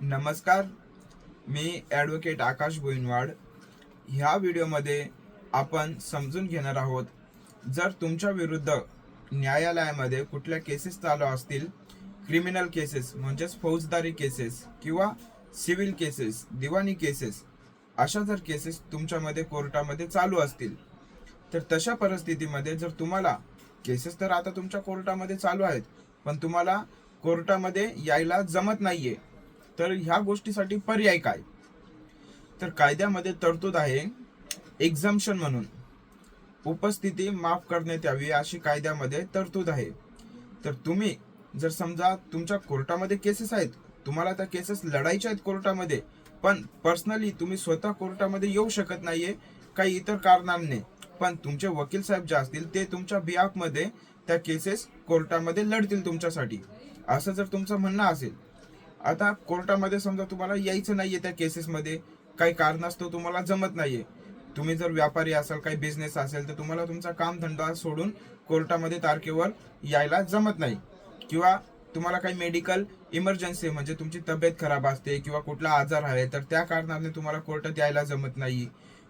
नमस्कार मी ॲडव्होकेट आकाश गोविंदवाड ह्या व्हिडिओमध्ये आपण समजून घेणार आहोत जर तुमच्या विरुद्ध न्यायालयामध्ये कुठल्या केसेस चालू असतील क्रिमिनल केसेस म्हणजेच फौजदारी केसेस किंवा सिव्हिल केसेस दिवाणी केसेस अशा जर केसेस तुमच्यामध्ये कोर्टामध्ये चालू असतील तर तशा परिस्थितीमध्ये जर तुम्हाला केसेस तर आता तुमच्या कोर्टामध्ये चालू आहेत पण तुम्हाला कोर्टामध्ये यायला जमत नाही आहे तर ह्या गोष्टीसाठी पर्याय काय? तर कायद्यामध्ये तरतूद आहे एक्झाम्शन म्हणून. उपस्थिती माफ करण्यात यावी अशी कायद्यामध्ये तरतूद आहे. तर तुम्ही जर समजा तुमच्या कोर्टामध्ये केसेस आहेत तुम्हाला त्या केसेस लढायच्या आहेत कोर्टामध्ये पण पर्सनली तुम्ही स्वतः कोर्टामध्ये येऊ शकत नाहीये काही इतर कारणांनी. पण तुमचे वकील साहेब जे असतील ते तुमच्या बिहाफमध्ये त्या केसेस कोर्टामध्ये लढतील तुमच्यासाठी. असं जर तुमचं म्हणणं असेल आता कोर्टामध्ये समजा तुम्हाला यायचं नाहीये त्या केसेसमध्ये काही कारणास्तव तुम्हाला जमत नाहीये. तुम्ही जर व्यापारी असाल काही बिझनेस असेल तर तुम्हाला तुमचा कामधंदा सोडून कोर्टामध्ये तारखेवर यायला जमत नाही. किंवा तुम्हाला काही मेडिकल इमर्जन्सी म्हणजे तुमची तब्येत खराब असते किंवा कुठला आजार आहे तर त्या कारणाने तुम्हाला कोर्टात यायला जमत नाही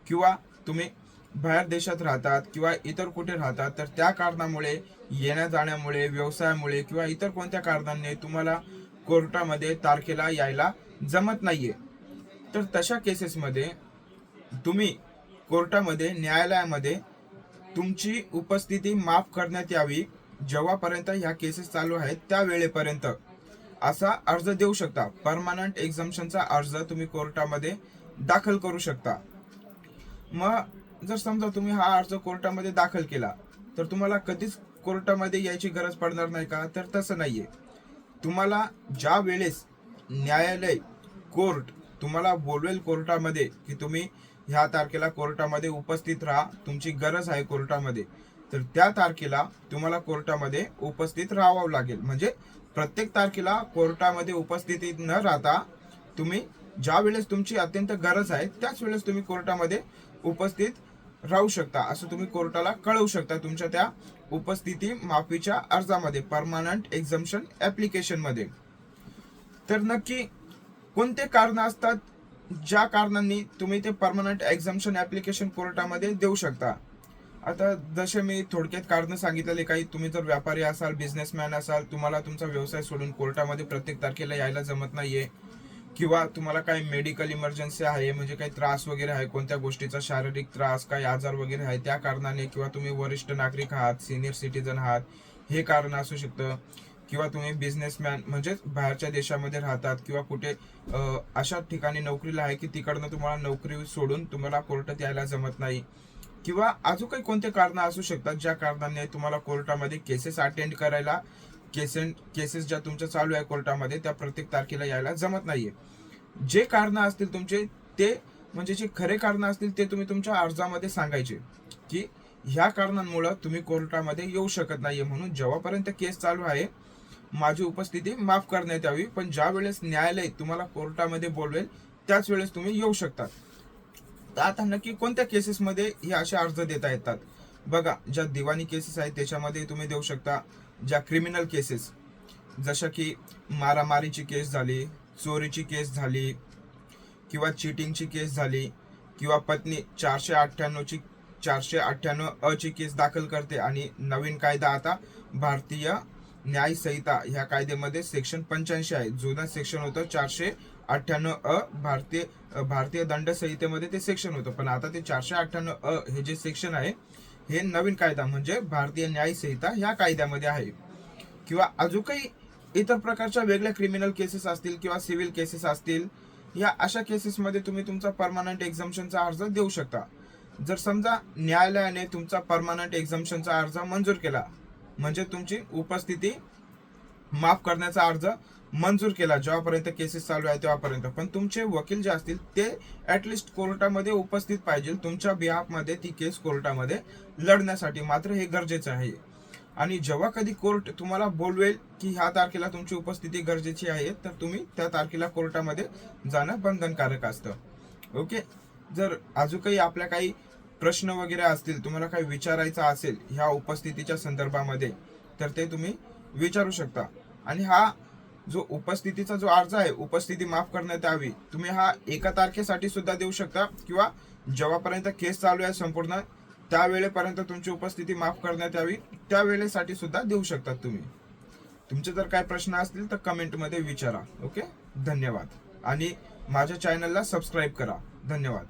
किंवा तुम्ही बाहेर देशात राहतात किंवा इतर कुठे राहतात तर त्या कारणामुळे येण्या जाण्यामुळे व्यवसायामुळे किंवा इतर कोणत्या कारणांनी तुम्हाला कोर्टामध्ये तारखेला यायला जमत नाहीये. तर तशा केसेसमध्ये तुम्ही कोर्टामध्ये न्यायालयामध्ये तुमची उपस्थिती माफ करण्यात यावी जेव्हापर्यंत ह्या केसेस चालू आहेत त्या वेळेपर्यंत असा अर्ज देऊ शकता. परमानंट एक्झम्शनचा अर्ज तुम्ही कोर्टामध्ये दाखल करू शकता. मग जर समजा तुम्ही हा अर्ज कोर्टामध्ये दाखल केला तर तुम्हाला कधीच कोर्टामध्ये यायची गरज पडणार नाही का? तर तसं नाहीये. तुम्हाला ज्या वेळेस न्यायालय कोर्ट तुम्हाला बोलवेल कोर्टामध्ये की तुम्ही ह्या तारखेला कोर्टामध्ये उपस्थित राहा तुमची गरज आहे कोर्टामध्ये तर त्या तारखेला तुम्हाला कोर्टामध्ये उपस्थित राहावं लागेल. म्हणजे प्रत्येक तारखेला कोर्टामध्ये उपस्थिती न राहता तुम्ही ज्या वेळेस तुमची अत्यंत गरज आहे त्याच वेळेस तुम्ही कोर्टामध्ये उपस्थित राहू शकता असं तुम्ही कोर्टाला कळवू शकता तुमच्या त्या उपस्थिती माफीच्या अर्जामध्ये परमानंट एक्झम्शन ऍप्लिकेशनमध्ये तर नक्की कोणते कारण असतात? ज्या कारणांनी तुम्ही ते परमनंट एक्झम्शन ऍप्लिकेशन कोर्टामध्ये देऊ शकता. आता जसे मी थोडक्यात कारण सांगितलेले काही तुम्ही जर व्यापारी असाल बिझनेसमॅन असाल तुम्हाला तुमचा व्यवसाय सोडून कोर्टामध्ये प्रत्येक तारखेला यायला जमत नाहीये. किंवा तुम्हाला काही मेडिकल इमर्जन्सी आहे म्हणजे काही त्रास वगैरे आहे कोणत्या गोष्टीचा शारीरिक त्रास काही आजार वगैरे आहे त्या कारणाने किंवा तुम्ही वरिष्ठ नागरिक आहात सिनियर सिटीजन आहात हे कारण असू शकतं. किंवा तुम्ही बिझनेसमॅन म्हणजेच बाहेरच्या देशामध्ये राहतात किंवा कुठे अशा ठिकाणी नोकरीला आहे की तिकडनं तुम्हाला नोकरी सोडून तुम्हाला कोर्टात यायला जमत नाही. किंवा अजून काही कोणते कारण असू शकतात ज्या कारणाने तुम्हाला कोर्टामध्ये केसेस अटेंड करायला केसेस केसेस ज्या तुमच्या चालू आहे कोर्टामध्ये त्या प्रत्येक तारखेला यायला जमत नाहीये. जे कारण असतील तुमचे ते म्हणजे जे खरे कारण असतील ते तुम्ही तुमच्या अर्जामध्ये सांगायचे. की ह्या कारणांमुळं तुम्ही कोर्टामध्ये येऊ शकत नाहीये म्हणून जेव्हापर्यंत केस चालू आहे माझी उपस्थिती माफ करण्यात यावी. पण ज्या वेळेस न्यायालय तुम्हाला कोर्टामध्ये बोलवेल त्याच वेळेस तुम्ही येऊ शकतात. तर आता नक्की कोणत्या केसेसमध्ये हे असे अर्ज देता येतात? बघा ज्या दिवाणी केसेस आहेत त्याच्यामध्ये तुम्ही देऊ शकता ज्या क्रिमिनल केसेस जशा की मारामारीची केस झाली चोरीची केस झाली किंवा चिटिंगची केस झाली किंवा पत्नी चारशे अठ्ठ्याण्णवची चारशे अठ्ठ्याण्णव अ ची केस दाखल करते आणि नवीन कायदा आता भारतीय न्याय संहिता ह्या कायद्यामध्ये सेक्शन पंच्याऐंशी आहे. जुनं सेक्शन होतं चारशे अठ्ठ्याण्णव अ भारतीय भारतीय दंड संहितेमध्ये ते सेक्शन होतं. पण आता ते चारशे अठ्ठ्याण्णव अ हे जे सेक्शन आहे हे नवीन कायदा म्हणजे भारतीय न्याय संहिता ह्या कायद्यामध्ये आहे. किंवा अजून काही इतर प्रकारच्या वेगळ्या क्रिमिनल केसेस असतील किंवा सिव्हिल केसेस असतील या अशा केसेसमध्ये तुम्ही तुमचा परमानंट एक्झाम्शनचा अर्ज देऊ शकता. जर समजा न्यायालयाने तुमचा परमानंट एक्झाम्शनचा अर्ज मंजूर केला म्हणजे तुमची उपस्थिती माफ करण्याचा अर्ज मंजूर केला. जेव्हापर्यंत केसेस चालू आहे तेव्हापर्यंत. पण तुमचे वकील जे असतील ते ऍटलिस्ट कोर्टामध्ये उपस्थित पाहिजे. तुमच्या बिहाफमध्ये ती केस कोर्टामध्ये लढण्यासाठी. मात्र हे गरजेचं आहे. आणि जेव्हा कधी कोर्ट तुम्हाला बोलवेल की ह्या तारखेला तुमची उपस्थिती गरजेची आहे तर तुम्ही त्या तारखेला कोर्टामध्ये जाणं बंधनकारक असतं. ओके? जर अजून काही आपल्या काही प्रश्न वगैरे असतील तुम्हाला काही विचारायचं असेल ह्या उपस्थितीच्या संदर्भामध्ये तर ते तुम्ही विचारू शकता. आणि हा जो उपस्थितीचा जो अर्ज आहे उपस्थिती माफ करण्यात यावी. तुम्ही हा एका तारखेसाठी सुद्धा देऊ शकता किंवा जेव्हापर्यंत केस चालू आहे संपूर्ण त्यावेळेपर्यंत तुमची उपस्थिती माफ करण्यात यावी. त्यावेळेसाठी सुद्धा देऊ शकता तुम्ही. तुमचे जर काय प्रश्न असतील तर कमेंटमध्ये विचारा ओके? धन्यवाद. आणि माझ्या चॅनलला सबस्क्राईब करा. धन्यवाद.